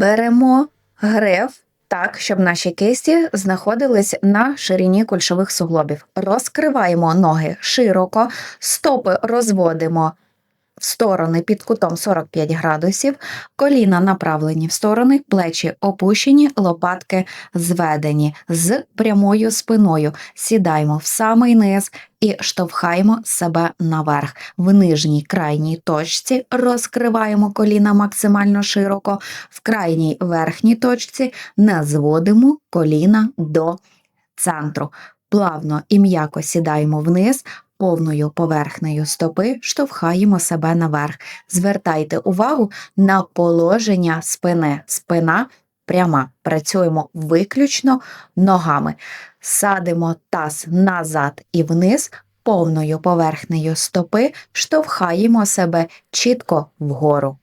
Беремо гриф так, щоб наші кисті знаходились на ширині кульшових суглобів. Розкриваємо ноги широко, стопи розводимо в сторони під кутом 45 градусів, коліна направлені в сторони, плечі опущені, лопатки зведені з прямою спиною. Сідаємо в самий низ і штовхаємо себе наверх. В нижній крайній точці розкриваємо коліна максимально широко, в крайній верхній точці не зводимо коліна до центру. Плавно і м'яко сідаємо вниз, повною поверхнею стопи штовхаємо себе наверх. Звертайте увагу на положення спини. Спина пряма. Працюємо виключно ногами. Садимо таз назад і вниз. Повною поверхнею стопи штовхаємо себе чітко вгору.